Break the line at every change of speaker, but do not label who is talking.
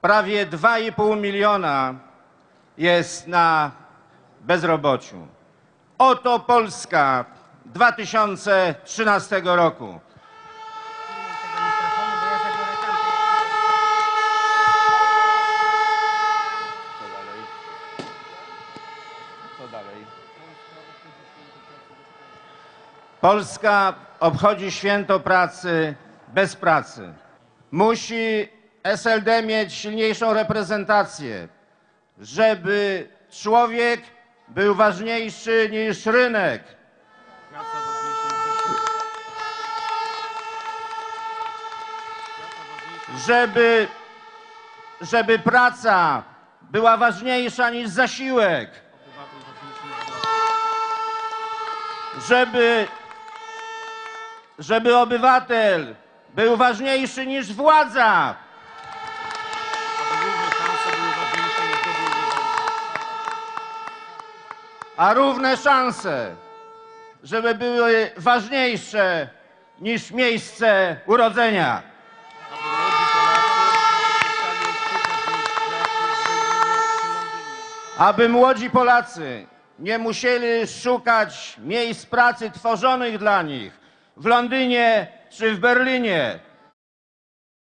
Prawie 2,5 miliona jest na bezrobociu. Oto Polska 2013 roku. Polska obchodzi święto pracy bez pracy. Musi SLD mieć silniejszą reprezentację, żeby człowiek był ważniejszy niż rynek. Żeby, żeby praca była ważniejsza niż zasiłek. Żeby, żeby obywatel był ważniejszy niż władza. A równe szanse, żeby były ważniejsze niż miejsce urodzenia. Aby młodzi Polacy nie musieli szukać miejsc pracy tworzonych dla nich w Londynie czy w Berlinie,